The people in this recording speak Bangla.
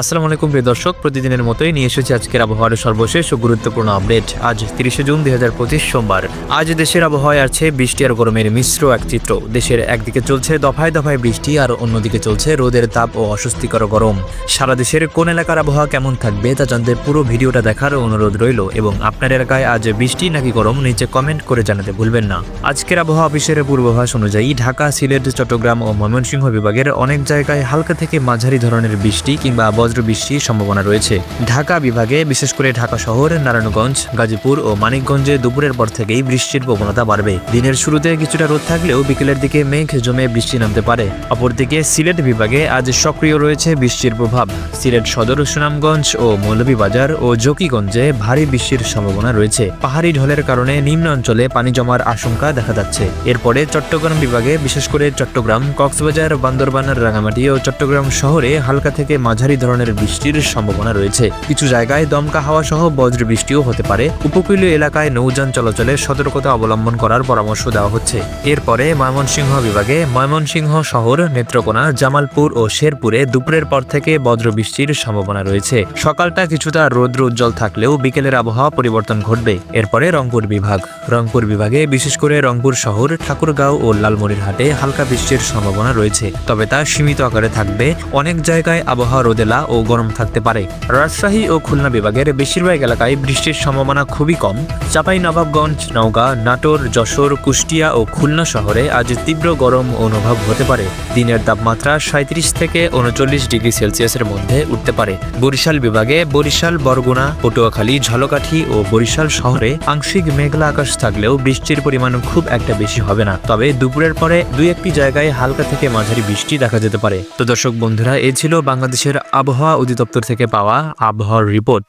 আসসালামু আলাইকুম প্রিয় দর্শক, প্রতিদিনের মতোই নিয়ে এসেছি আজকের আবহাওয়ার সর্বশেষ ও গুরুত্বপূর্ণ আপডেট। আজ তিরিশে জুন দুই হাজার পঁচিশ সোমবার। আজ দেশের আবহাওয়ায় আছে বৃষ্টি আর গরমের মিশ্র এক চিত্র। দেশের একদিকে চলছে দফায় দফায় বৃষ্টি আর অন্যদিকে চলছে রোদের তাপ ও অস্বস্তিকর গরম। সারা দেশের কোন এলাকার আবহাওয়া কেমন থাকবে তা জানতে পুরো ভিডিওটা দেখার অনুরোধ রইল এবং আপনার এলাকায় আজ বৃষ্টি নাকি গরম নিচে কমেন্ট করে জানাতে ভুলবেন না। আজকের আবহাওয়া অফিসের পূর্বাভাস অনুযায়ী ঢাকা, সিলেট, চট্টগ্রাম ও ময়মনসিংহ বিভাগের অনেক জায়গায় হালকা থেকে মাঝারি ধরনের বৃষ্টি কিংবা বজ্র বৃষ্টির সম্ভাবনা রয়েছে। ঢাকা বিভাগে, বিশেষ করে ঢাকা শহর, নারায়ণগঞ্জ, গাজীপুর ও মানিকগঞ্জে দুপুরের পর থেকেই বৃষ্টির প্রবণতা বাড়বে। দিনের শুরুতে কিছুটা রোদ থাকলেও বিকেলের দিকে মেঘ জমে বৃষ্টি নামতে পারে। অপরদিকে সিলেট বিভাগে আজ সক্রিয় রয়েছে বৃষ্টির প্রভাব। সিলেট সদর, সুনামগঞ্জ ও মৌলভীবাজার ও জকিগঞ্জে ভারী বৃষ্টির সম্ভাবনা রয়েছে। পাহাড়ি ঢলের কারণে নিম্ন অঞ্চলে পানি জমার আশঙ্কা দেখা যাচ্ছে। এরপরে চট্টগ্রাম বিভাগে, বিশেষ করে চট্টগ্রাম, কক্সবাজার, বান্দরবান রাঙামাটি ও চট্টগ্রাম শহরে হালকা থেকে মাঝারি ধরনের বৃষ্টির সম্ভাবনা রয়েছে। কিছু জায়গায় দমকা হাওয়া সহ বজ্র বৃষ্টিও হতে পারে। উপকূলীয় এলাকায় নৌযান চলাচলে সতর্কতা অবলম্বন করার পরামর্শ দেওয়া হচ্ছে। এরপরে ময়মনসিংহ বিভাগে ময়মনসিংহ শহর, নেত্রকোনা, জামালপুর ও শেরপুরে দুপুরের পর থেকে বজ্র বৃষ্টির সম্ভাবনা রয়েছে। সকালটা কিছুটা রৌদ্র উজ্জ্বল থাকলেও বিকেলের আবহাওয়া পরিবর্তন ঘটবে। এরপরে রংপুর বিভাগ। রংপুর বিভাগে বিশেষ করে রংপুর শহর, ঠাকুরগাঁও ও লালমনিরহাটে হালকা বৃষ্টির সম্ভাবনা রয়েছে। তবে তা সীমিত আকারে থাকবে। অনেক জায়গায় আবহাওয়া রোদেলা ও গরম থাকতে পারে। রাজশাহী ও খুলনা বিভাগের বেশিরভাগ এলাকায় বৃষ্টির সম্ভাবনা খুবই কম। চাপাই নবাবগঞ্জ নওগাঁ, নাটোর, যশোর, কুষ্টিয়া ও খুলনা শহরে আজ তীব্র গরম অনুভব হতে পারে। দিনের তাপমাত্রা সাঁত্রিশ থেকে উনচল্লিশ ডিগ্রি সেলসিয়াসের মধ্যে উঠতে পারে। বরিশাল বিভাগে বরিশাল, বরগুনা, পটুয়াখালী, ঝলকাঠি ও বরিশাল শহরে আংশিক মেঘলা আকাশ থাকলেও বৃষ্টির পরিমাণ খুব একটা বেশি হবে না। তবে দুপুরের পরে দুই একটি জায়গায় হালকা থেকে মাঝারি বৃষ্টি দেখা যেতে পারে। তো দর্শক বন্ধুরা, এ ছিল বাংলাদেশের আবহাওয়া অধিদপ্তর থেকে পাওয়া আবহাওয়ার রিপোর্ট